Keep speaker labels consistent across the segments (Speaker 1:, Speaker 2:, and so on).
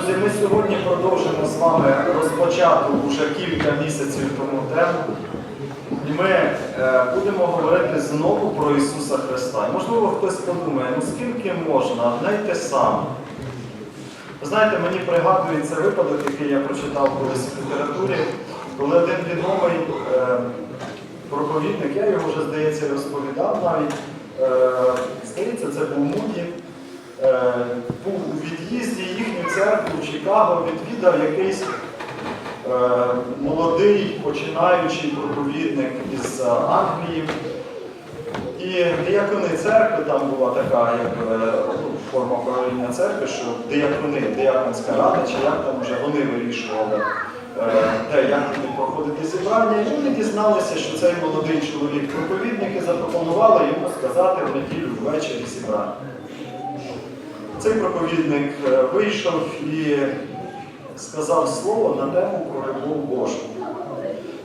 Speaker 1: Друзі, ми сьогодні продовжимо з вами розпочату вже кілька місяців тому тему. І ми е, будемо говорити знову про Ісуса Христа. І можливо хтось подумає, ну скільки можна, одне те саме. Ви знаєте, мені пригадується випадок, який я прочитав колись в літературі, коли один відомий е, проповідник, я його вже, здається, розповідав навіть, е, здається, це був Муді, був у від'їзді їхню церкву в Чикаго, відвідав якийсь е, молодий починаючий проповідник із е, Англії. І диякони церкви там була така, як е, ну, форма правління церкви, що диякони, дияконська рада, чи як там вже вони вирішували, е, де як будуть проходити зібрання. І вони дізналися, що цей молодий чоловік проповідник і запропонували йому сказати в неділю ввечері зібрання. Цей проповідник е, вийшов і сказав слово на тему про любов Божу.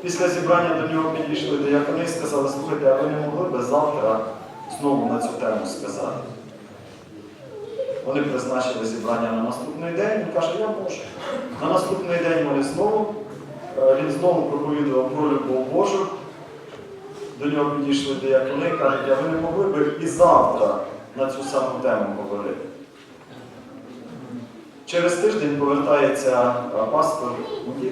Speaker 1: Після зібрання до нього підійшли диякони і сказали, слухайте, а ви не могли би завтра знову на цю тему сказати? Вони призначили зібрання на наступний день, він каже, я можу. На наступний день вони знову, е, він знову проповідував про любов Божу. До нього підійшли диякони і кажуть, а ви не могли би і завтра на цю саму тему говорити? Через тиждень повертається е, пастор Муді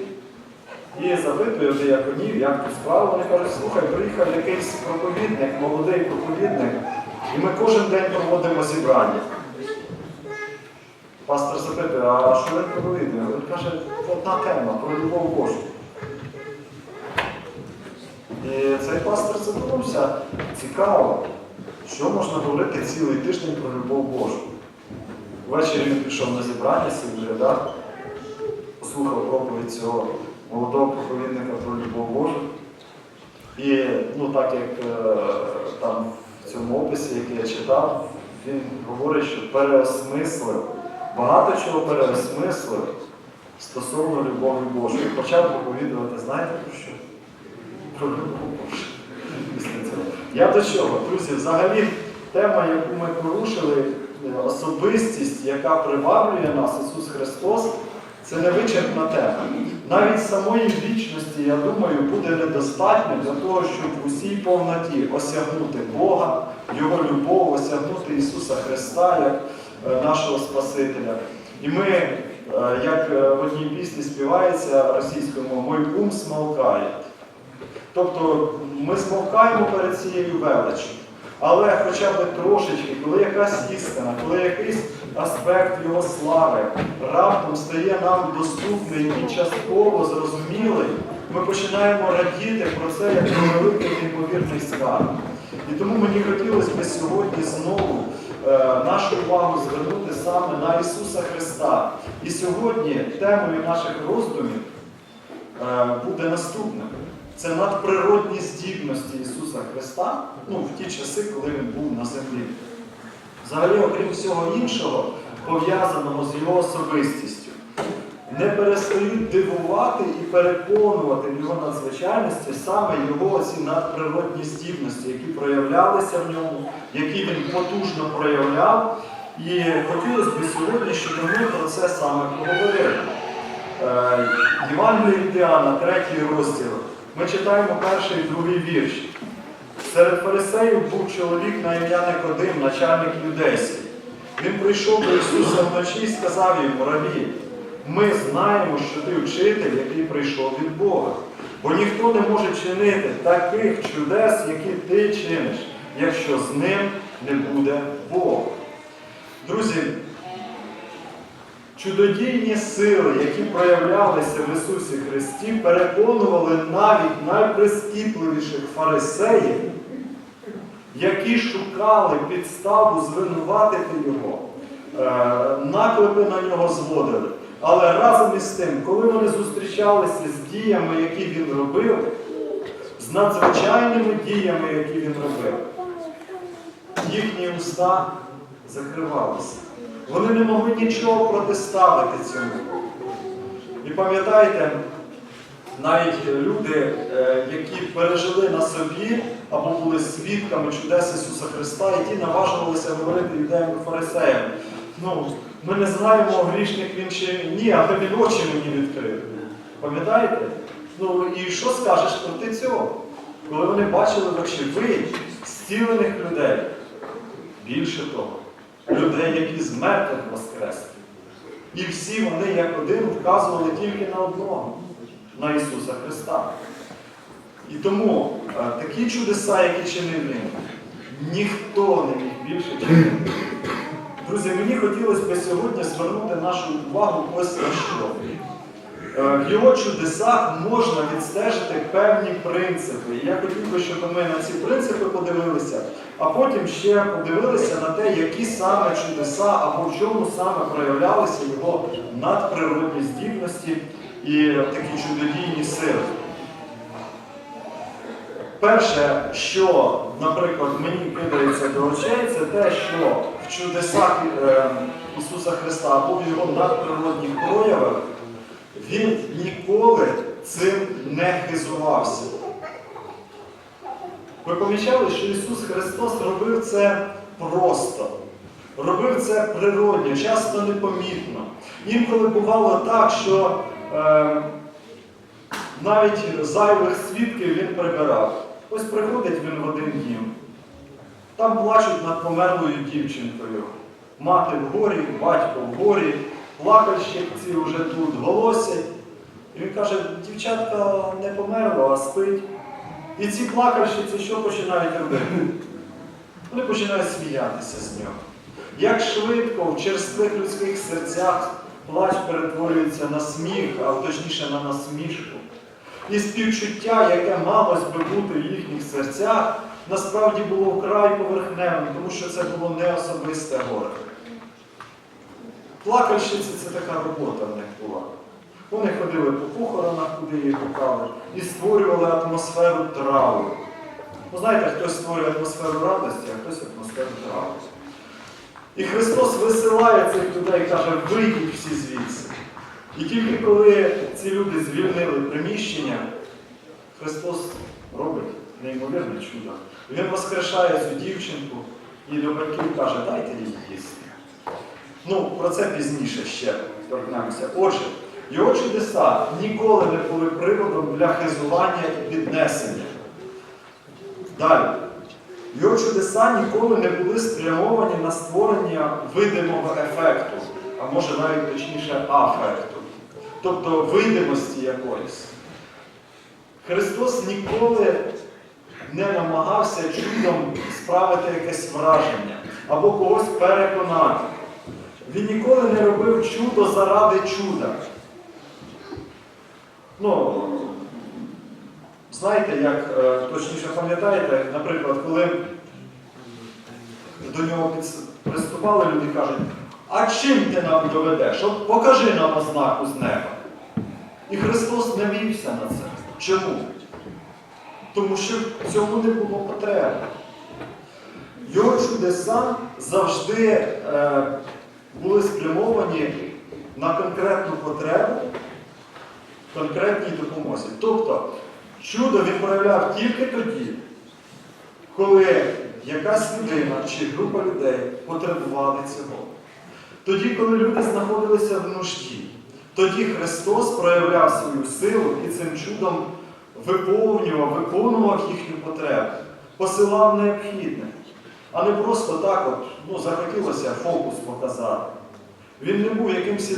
Speaker 1: і запитує дияконів, як тут справа. Вони кажуть, слухай, приїхав якийсь проповідник, молодий проповідник, і ми кожен день проводимо зібрання. Пастор запитує, а що він проповідує? Він каже, одна тема про любов Божу. І цей пастор задумався, цікаво, що можна говорити цілий тиждень про любов Божу. Ввечері він пішов на зібрання, сів в рядах, послухав проповідь цього молодого проповідника про любов Божу. І ну, так як е, там в цьому описі, який я читав, він говорить, що переосмислив, багато чого переосмислив стосовно любові Божої. Почав проповідувати, знаєте про що? Про любов Божу. Я до чого? Друзі, взагалі тема, яку ми порушили, особистість, яка приваблює нас, Ісус Христос, це невичерпна тема. Навіть самої вічності, я думаю, буде недостатньо для того, щоб в усій повноті осягнути Бога, Його любов, осягнути Ісуса Христа як е, нашого Спасителя. І ми, е, як е, в одній пісні співається російською мовою, «Мой ум смолкає. Тобто ми смовкаємо перед цією величчю. Але хоча б трошечки, коли якась істина, коли якийсь аспект його слави раптом стає нам доступний і частково зрозумілий, ми починаємо радіти про це як про великий неймовірний скарб. І тому мені хотілося б сьогодні знову е, нашу увагу звернути саме на Ісуса Христа. І сьогодні темою наших роздумів е, буде наступне. Це надприродні здібності Ісуса Христа ну, в ті часи, коли Він був на землі. Взагалі, окрім всього іншого, пов'язаного з його особистістю, не перестають дивувати і переконувати в його надзвичайності саме його ці надприродні здібності, які проявлялися в ньому, які він потужно проявляв. І хотілося б сьогодні, щоб ми про це саме поговорили. Е, Євангеліє третій розділ. Ми читаємо перший і другий вірш. Серед фарисеїв був чоловік на ім'я Никодим, начальник юдейський. Він прийшов до Ісуса вночі і сказав йому, Раві, ми знаємо, що ти вчитель, який прийшов від Бога. Бо ніхто не може чинити таких чудес, які ти чиниш, якщо з ним не буде Бога. Друзі, Чудодійні сили, які проявлялися в Ісусі Христі, переконували навіть найприскіпливіших фарисеїв, які шукали підставу звинуватити Його, е, наклепи на нього зводили. Але разом із тим, коли вони зустрічалися з діями, які він робив, з надзвичайними діями, які він робив, їхні уста закривалися. Вони не могли нічого протиставити цьому. І пам'ятаєте, навіть люди, е, які пережили на собі або були свідками чудес Ісуса Христа, і ті наважувалися говорити юдеям і фарисеям. Ну, ми не знаємо, грішник він чи ні, але він очі мені відкрив. Пам'ятаєте? Ну і що скажеш проти цього? Коли вони бачили вочевидь зцілених людей, більше того, людей, які з мертвих воскресли. І всі вони, як один, вказували тільки на одного, на Ісуса Христа. І тому е, такі чудеса, які чинив він, ніхто не міг більше чинити. Друзі, мені хотілося б сьогодні звернути нашу увагу ось на що. Е, В його чудесах можна відстежити певні принципи. І я хотів би, щоб ми на ці принципи подивилися, а потім ще подивилися на те, які саме чудеса або в чому саме проявлялися його надприродні здібності і такі чудодійні сили. Перше, що, наприклад, мені кидається до очей, це те, що в чудесах е, Ісуса Христа або в його надприродних проявах він ніколи цим не хизувався. Ви помічали, що Ісус Христос робив це просто, робив це природньо, часто непомітно. Інколи бувало так, що е, навіть зайвих свідків він прибирав. Ось приходить він в один дім. Там плачуть над померлою дівчинкою. Мати в горі, батько в горі, плакальщиці вже тут голосять. І він каже, дівчатка не померла, а спить. І ці плакальщиці що починають робити? Вони починають сміятися з нього. Як швидко в черствих людських серцях плач перетворюється на сміх, а точніше на насмішку. І співчуття, яке малось би бути в їхніх серцях, насправді було вкрай поверхневим, тому що це було не особисте горе. Плакальщиці це така робота в них була. Вони ходили по похоронах, куди їх гукали, і створювали атмосферу трави. Ви знаєте, хтось створює атмосферу радості, а хтось атмосферу трави. І Христос висилає цих людей і каже, вийдіть всі звідси. І тільки коли ці люди звільнили приміщення, Христос робить неймовірне чудо. Він воскрешає цю дівчинку і до батьків каже, дайте їй їсти. Ну, про це пізніше ще торкнемося. Отже, його чудеса ніколи не були приводом для хизування і піднесення. Далі. Його чудеса ніколи не були спрямовані на створення видимого ефекту, а може навіть точніше афекту, тобто видимості якоїсь. Христос ніколи не намагався чудом справити якесь враження або когось переконати. Він ніколи не робив чудо заради чуда. Ну, знаєте, як е, точніше пам'ятаєте, наприклад, коли до нього приступали, люди кажуть, а чим ти нам доведеш? От покажи нам ознаку з неба. І Христос не вівся на це. Чому? Тому що в цьому не було потреби. Його чудеса завжди е, були спрямовані на конкретну потребу, конкретній допомозі. Тобто, чудо він проявляв тільки тоді, коли якась людина чи група людей потребували цього. Тоді, коли люди знаходилися в нужді, тоді Христос проявляв свою силу і цим чудом виповнював, виконував їхню потребу, посилав необхідне. А не просто так от, ну, захотілося фокус показати. Він не був якимось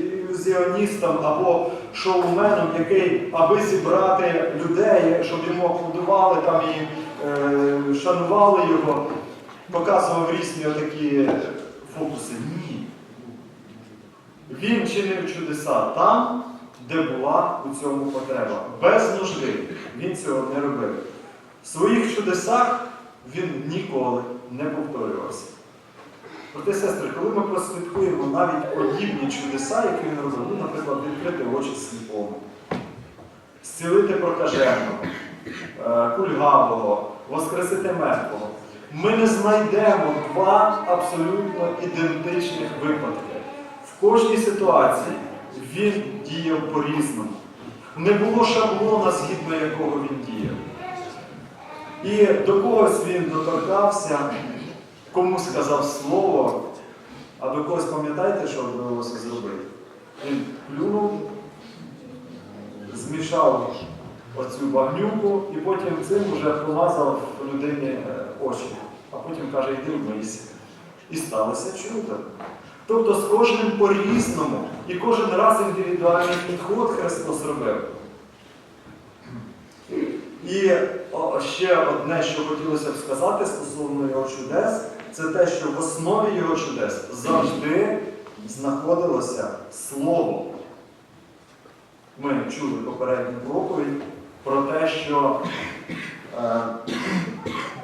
Speaker 1: ілюзіоністом або шоуменом, який, аби зібрати людей, щоб йому аплодували там і е, шанували його, показував різні такі фокуси. Ні. Він чинив чудеса там, де була у цьому потреба. Без нужди. Він цього не робив. В своїх чудесах він ніколи не повторювався. Проте, сестри, коли ми прослідкуємо навіть подібні чудеса, які він робив, ну, наприклад, відкрити очі сліпому, зцілити прокаженого, е, кульгавого, воскресити мертвого, ми не знайдемо два абсолютно ідентичних випадки. В кожній ситуації він діяв по-різному. Не було шаблона, згідно якого він діяв. І до когось він доторкався, комусь сказав слово, А ви когось пам'ятаєте, що довелося зробити? Він плюнув, змішав оцю багнюку і потім цим вже помазав людині е, очі. А потім каже, йди вмийся. І сталося чудо. Тобто з кожним по-різному і кожен раз індивідуальний підход Христос робив. І ще одне, що хотілося б сказати стосовно його чудес, це те, що в основі його чудес завжди знаходилося Слово. Ми чули попередню проповідь про те, що е,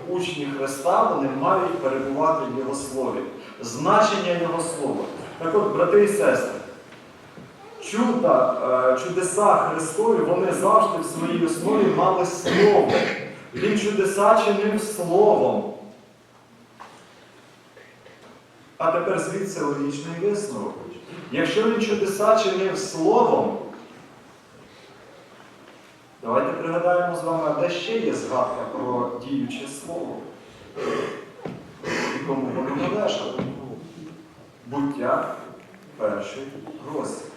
Speaker 1: учні Христа вони мають перебувати в Його слові, значення Його слова. Так от, брати і сестри, чуда, е, чудеса Христові, вони завжди в своїй основі мали слово. Він чудеса чинив словом. А тепер звідси логічний висновок. Якщо він чудеса чинив словом, давайте пригадаємо з вами, де ще є згадка про діюче слово. І кому воно належало? Буття перший розділ.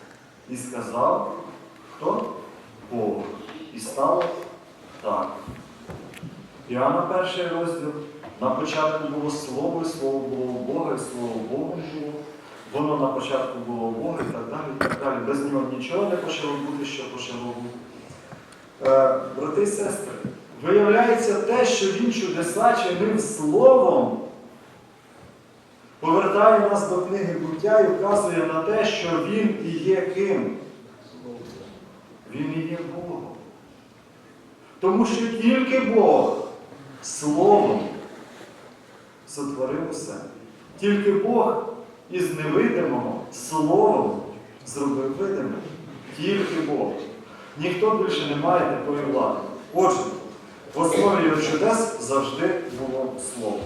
Speaker 1: І сказав, хто? Бог. І стало так. Іоанна перший розділ. На початку було слово, і слово було у Бога, і слово Богом було. Воно на початку було у Бога і так далі. і так далі. Без нього нічого не почало бути, що почало бути. Е, брати і сестри, виявляється те, що він чудеса чинив словом, повертає нас до книги буття і вказує на те, що він і є ким. Він і є Богом. Тому що тільки Бог Словом сотворив усе. Тільки Бог із невидимого Словом зробив видимим. Тільки Бог. Ніхто більше не має такої влади. Отже, в основі його чудес завжди було Слово.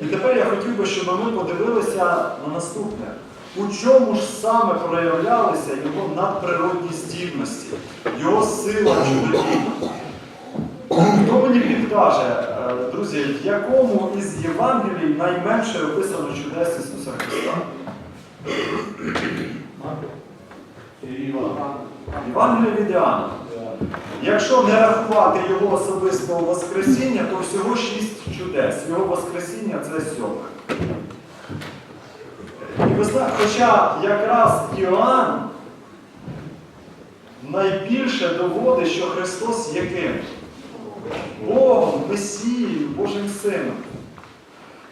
Speaker 1: І тепер я хотів би, щоб ми подивилися на наступне. У чому ж саме проявлялися його надприродні здібності, його сила чудодійна? Хто мені підкаже, е, друзі, в якому із Євангелій найменше описано чудес Ісуса Христа? Євангелія від Іоанна. Якщо не рахувати його особистого Воскресіння, то всього шість чудес. Його Воскресіння це сьоме. І ви знаєте, хоча якраз Іоанн найбільше доводить, що Христос є ким? Богом, Месією, Божим Сином.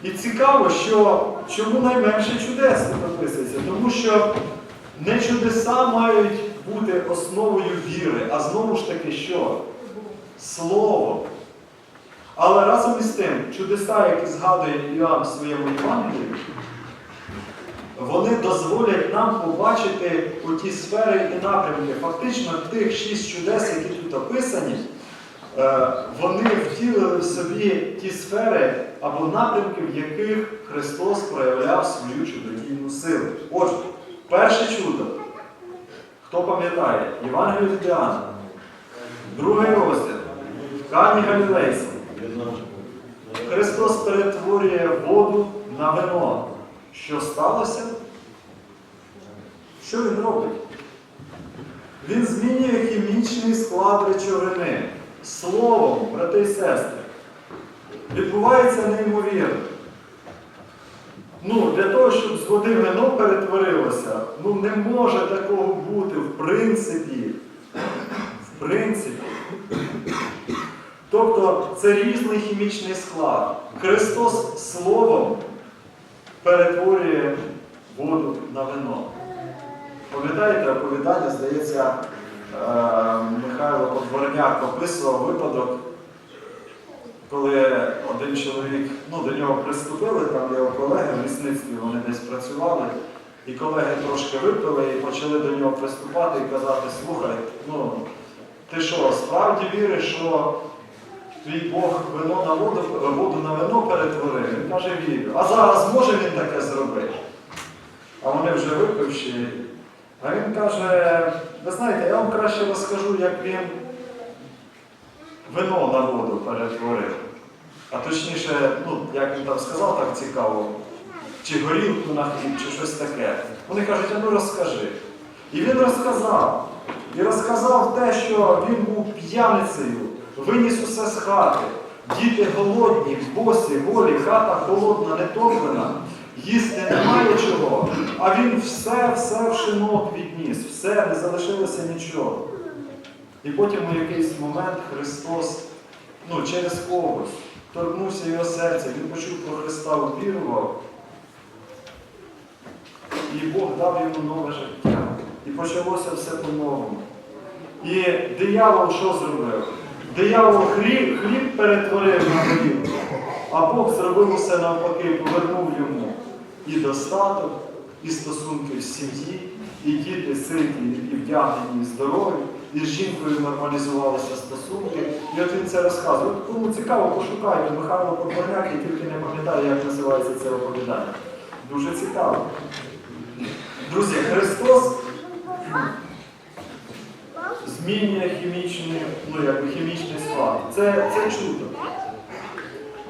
Speaker 1: І цікаво, що чому найменше чудес тут описується? Тому що не чудеса мають бути основою віри, а знову ж таки що? Слово. Але разом із тим, чудеса, які згадує Іоанн в своєму Євангелії, вони дозволять нам побачити у ті сфери і напрямки. Фактично, тих шість чудес, які тут описані, е, вони втілили в собі ті сфери або напрямки, в яких Христос проявляв свою чудодійну силу. Отже, перше чудо. Хто пам'ятає? Євангеліє від Іоанна. Другий розділ. В Кані Галілейській. Христос перетворює воду на вино. Що сталося? Що він робить? Він змінює хімічний склад речовини. Словом, брати і сестри. Відбувається неймовірно. Ну, для того, щоб з води вино перетворилося, ну не може такого бути в принципі. В принципі. Тобто це різний хімічний склад. Христос Словом перетворює воду на вино. Пам'ятаєте, оповідання, здається, е, Михайло Подворняк описував випадок, коли один чоловік, ну, до нього приступили, там його колеги в лісництві, вони десь працювали, і колеги трошки випили і почали до нього приступати і казати, слухай, ну, ти що, справді віриш, що твій Бог вино на воду, воду на вино перетворив? Він каже, вірю. А зараз може він таке зробити? А вони вже випивши. А він каже, ви знаєте, я вам краще розкажу, як він вино на воду перетворив. А точніше, ну, як він там сказав, так цікаво. чи горілку на хліб, чи щось таке. Вони кажуть, а ну розкажи. І він розказав. І розказав те, що він був п'яницею, виніс усе з хати. Діти голодні, босі, голі, хата холодна, не топлена, їсти немає чого. А він все, все в шинок відніс, все, не залишилося нічого. І потім у якийсь момент Христос, ну, через когось, торкнувся його серця, він почув про Христа, увірував. І Бог дав йому нове життя. І почалося все по-новому. І диявол що зробив? Диявол хліб, хліб перетворив на горілку, а Бог зробив усе навпаки, повернув йому і достаток, і стосунки в сім'ї, і діти ситі, і вдягнені, і здорові, і з жінкою нормалізувалися стосунки. І от він це розказує. Кому цікаво, пошукайте Михайло Подворняк, я тільки не пам'ятаю, як називається це оповідання. Дуже цікаво. Друзі, Христос змінює хімічний, ну, якби хімічний склад. Це, це чудо.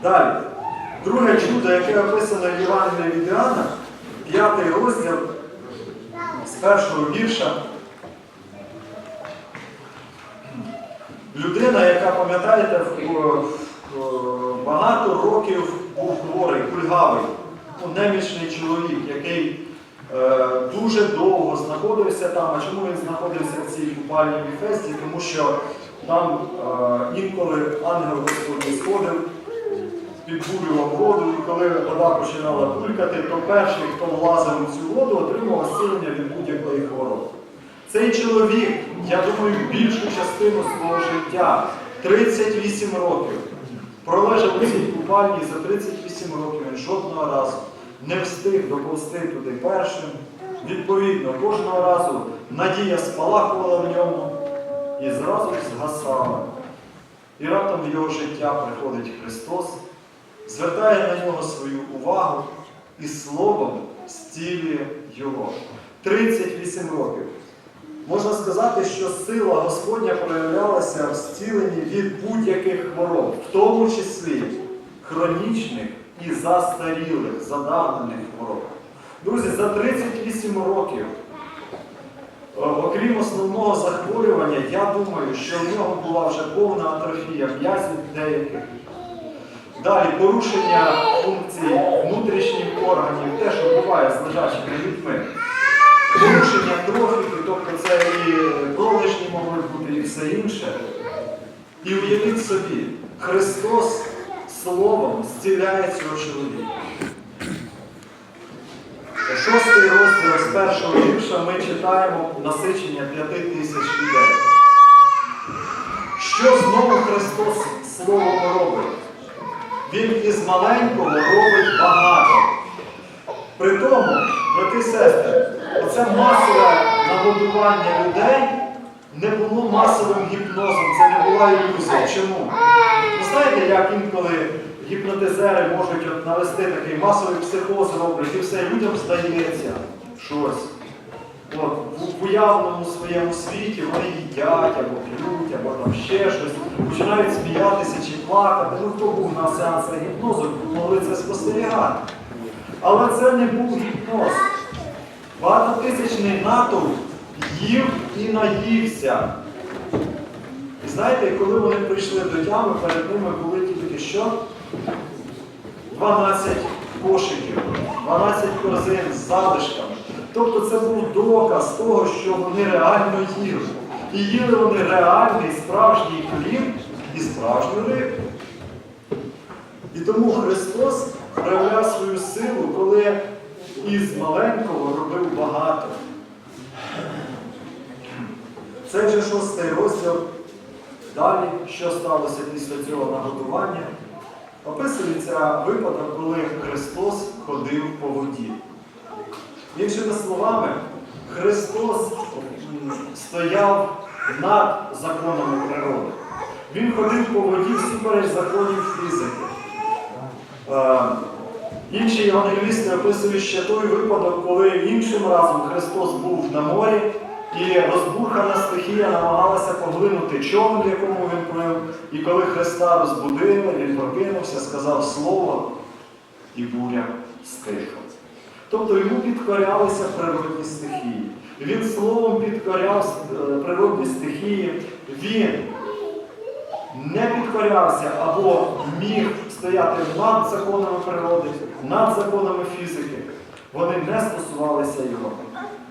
Speaker 1: Далі. Друге чудо, яке описано в Євангелії від Іоанна, п'ятий розділ з першого вірша. Людина, яка, пам'ятаєте, в- в- багато років був хворий, кульгавий, ну, немічний чоловік, який е, дуже довго знаходився там. А чому він знаходився в цій купальній Віфесті? Тому що там е, інколи ангел Господній сходив, підбурював воду, і коли вода починала булькати, то перший, хто влазив у цю воду, отримав зцілення від будь-якої хвороби. Цей чоловік, я думаю, більшу частину свого життя, 38 років, пролежав у цій купальні за 38 років він жодного разу не встиг доповзти туди першим. Відповідно, кожного разу надія спалахувала в ньому і зразу згасала. І раптом в його життя приходить Христос, звертає на нього свою увагу і словом зцілює його. 38 років. Можна сказати, що сила Господня проявлялася в зціленні від будь-яких хвороб, в тому числі хронічних і застарілих, задавнених хвороб. Друзі, за 38 років, е, окрім основного захворювання, я думаю, що в нього була вже повна атрофія м'язів деяких. Далі порушення функцій внутрішніх органів, те, що буває з лежачими людьми. Порушення трофіки, тобто це і колишні могли бути, і все інше. І уявіть собі, Христос Словом зціляє цього чоловіка. Шостий розділ з першого вірша ми читаємо насичення п'яти тисяч людей. Що знову Христос Словом робить? Він із маленького робить багато. При тому, брати і сестри, оце масове нагодування людей не було масовим гіпнозом, це не була ілюзія. Чому? Ви знаєте, як інколи гіпнотизери можуть от навести такий масовий психоз роблять, і все людям здається щось. От, в- уявному своєму світі вони їдять або п'ють, або там ще щось, починають сміятися чи плакати. Ну хто був на сеансах гіпнозу, могли це спостерігати. Але це не був гіпноз. Багатотисячний натовп їв і наївся. І знаєте, коли вони прийшли до тями, перед ними були тільки що? 12 кошиків, 12 корзин з залишками. Тобто це був доказ того, що вони реально їли. І їли вони реальний справжній хліб і справжню рибу. І тому Христос проявляв свою силу, коли із маленького робив багато. Це вже шостий розділ. Далі, що сталося після цього нагодування, описується випадок, коли Христос ходив по воді. Іншими словами, Христос стояв над законами природи. Він ходив по воді всупереч законів фізики. Інші євангелісти описують ще той випадок, коли іншим разом Христос був на морі, і розбурхана стихія намагалася поглинути човен, в якому він плив. І коли Христа розбудили, він прокинувся, сказав слово, і буря стихла. Тобто йому підкорялися природні стихії. Він словом підкоряв е, природні стихії. Він не підкорявся або міг стояти над законами природи, над законами фізики. Вони не стосувалися його.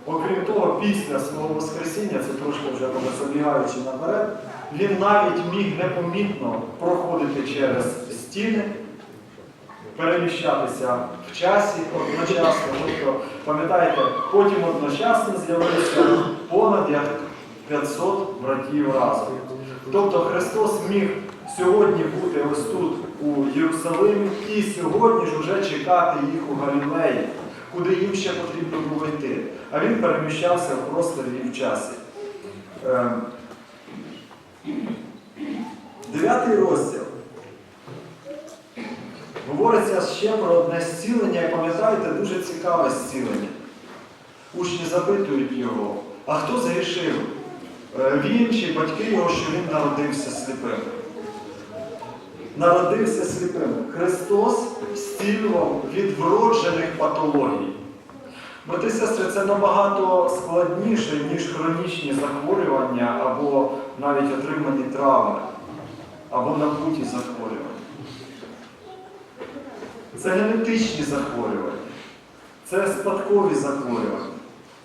Speaker 1: Окрім того, після свого Воскресіння, це трошки вже забігаючи наперед, він навіть міг непомітно проходити через стіни, переміщатися в часі одночасно. Тобто, пам'ятаєте, потім одночасно з'явилося понад як 500 братів разом. Тобто Христос міг сьогодні бути ось тут, у Єрусалимі, і сьогодні ж вже чекати їх у Галілеї, куди їм ще потрібно було йти. А він переміщався в просторі і в часі. Ем, Дев'ятий розділ. Говориться ще про одне зцілення, і пам'ятаєте, дуже цікаве зцілення. Учні запитують його, а хто згрішив? Е, Він чи батьки його, що він народився сліпим? Народився сліпим. Христос зцілював від вроджених патологій. Брати сестри, це набагато складніше, ніж хронічні захворювання або навіть отримані травми, або набуті захворювання. Це генетичні захворювання, це спадкові захворювання.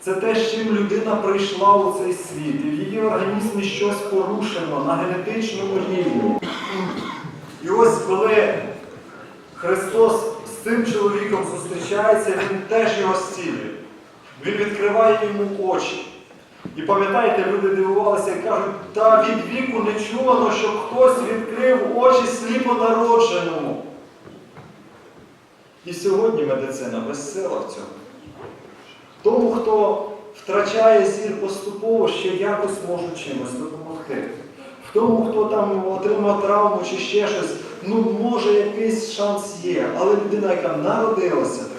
Speaker 1: Це те, з чим людина прийшла у цей світ, і в її організмі щось порушено на генетичному рівні. І ось коли Христос з цим чоловіком зустрічається, Він теж його зцілює. Він відкриває йому очі. І пам'ятаєте, люди дивувалися і кажуть, та від віку не чувано, щоб хтось відкрив очі сліпо народженому. І сьогодні медицина безсила в цьому. Тому, хто втрачає зір поступово, ще якось може чимось допомогти. Тому, хто там отримав травму чи ще щось, ну може якийсь шанс є. Але людина, яка народилася такою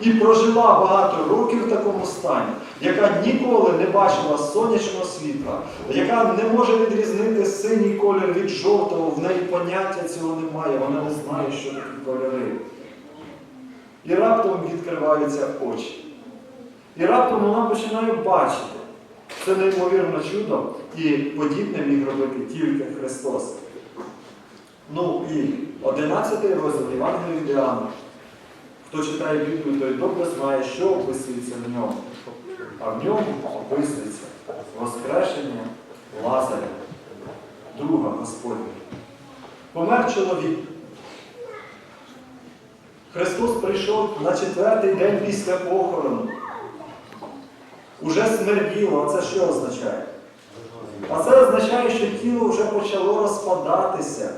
Speaker 1: і прожила багато років в такому стані, яка ніколи не бачила сонячного світла, яка не може відрізнити синій колір від жовтого, в неї поняття цього немає, вона не знає, що такі кольори. І раптом відкриваються очі. І раптом вона починає бачити. Це неймовірне чудо, і подібне міг робити тільки Христос. Ну і 11 розділ Євангелія від Іоанна. Хто читає Біблію, той добре знає, що описується в ньому. А в ньому описується Воскрешення Лазаря, друга Господня. Помер чоловік. Христос прийшов на четвертий день після похорону. Уже смерділо, а це що означає? А це означає, що тіло вже почало розпадатися.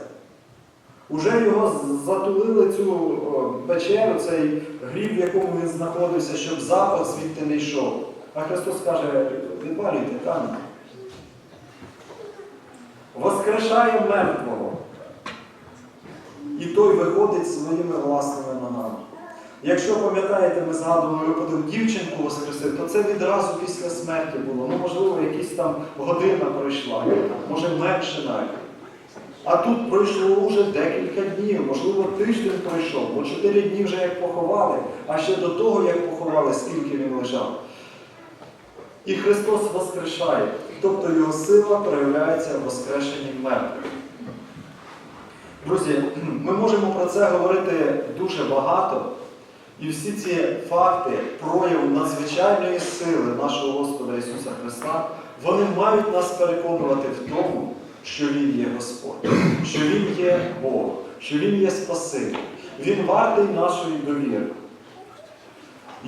Speaker 1: Уже його затулили цю печеру, цей гріб, в якому він знаходився, щоб запах звідти не йшов. А Христос каже, випалюйте камінь. Воскрешає мертвого. І той виходить своїми власними ногами. Якщо пам'ятаєте, ми згадували випадок дівчинку воскресив, то це відразу після смерті було. Ну, можливо, якісь там година пройшла, може менше навіть. А тут пройшло вже декілька днів, можливо, тиждень пройшов, бо чотири дні вже як поховали, а ще до того, як поховали, скільки він лежав. І Христос воскрешає, тобто його сила проявляється в воскрешенні мертвих. Друзі, ми можемо про це говорити дуже багато. І всі ці факти прояву надзвичайної сили нашого Господа Ісуса Христа, вони мають нас переконувати в тому, що Він є Господь, що Він є Бог, що Він є Спаситель. Він вартий нашої довіри.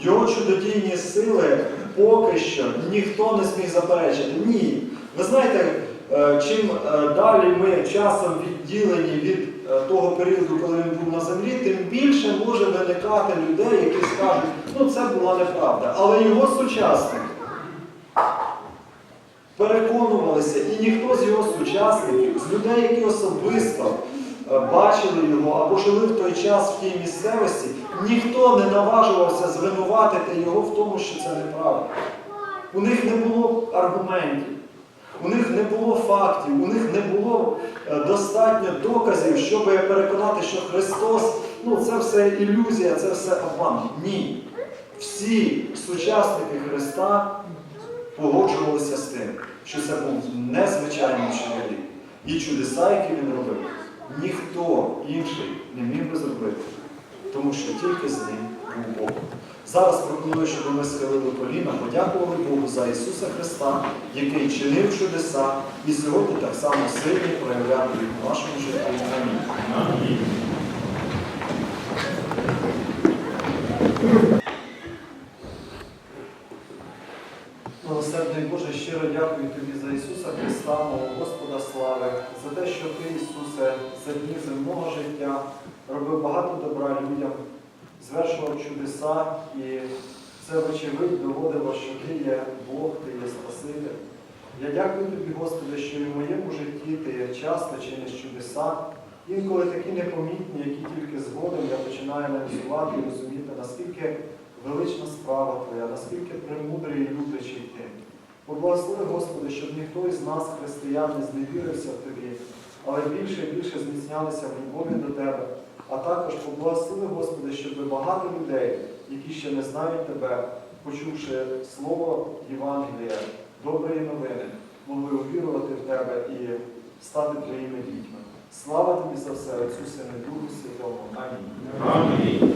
Speaker 1: Його чудодійні сили поки що ніхто не зміг заперечити. Ні. Ви знаєте, е, чим е, далі ми часом відділені від того періоду, коли він був на землі, тим більше може виникати людей, які скажуть, ну це була неправда. Але його сучасники переконувалися, і ніхто з його сучасників, з людей, які особисто е, бачили його або жили в той час в тій місцевості, ніхто не наважувався звинуватити його в тому, що це неправда. У них не було аргументів, у них не було фактів, у них не було е, достатньо доказів, щоб переконати, що Христос ну це все ілюзія, це все обман. Ні. Всі сучасники Христа погоджувалися з тим, що це був незвичайний чоловік. І чудеса, які він робив, ніхто інший не міг би зробити, тому що тільки з ним був Бог. Зараз пропоную, щоб ми схилили коліна, подякували Богу за Ісуса Христа, який чинив чудеса і сьогодні так само сильно проявляє у нашому житті. Амінь. Милосердний Боже, щиро дякую Тобі за Ісуса Христа, мого Господа слави, за те, що Ти, Ісусе, за дні земного життя робив багато добра людям, звершував чудеса, і це, вочевидь, доводило, що Ти є Бог, Ти є Спаситель. Я дякую Тобі, Господи, що і в моєму житті Ти часто чиниш чудеса, інколи такі непомітні, які тільки згодом я починаю аналізувати і розуміти, наскільки велична справа Твоя, наскільки премудрий і люблячий Ти. Поблагослови, Господи, щоб ніхто із нас, християн, не зневірився в Тобі, але більше і більше зміцнялися в любові до Тебе. А також поблагослови, Господи, щоб багато людей, які ще не знають Тебе, почувши слово Євангелія, доброї новини, могли увірувати в Тебе і стати Твоїми дітьми. Слава Тобі за все, Отцю Сину, Духу Святому. Амінь.
Speaker 2: Амінь.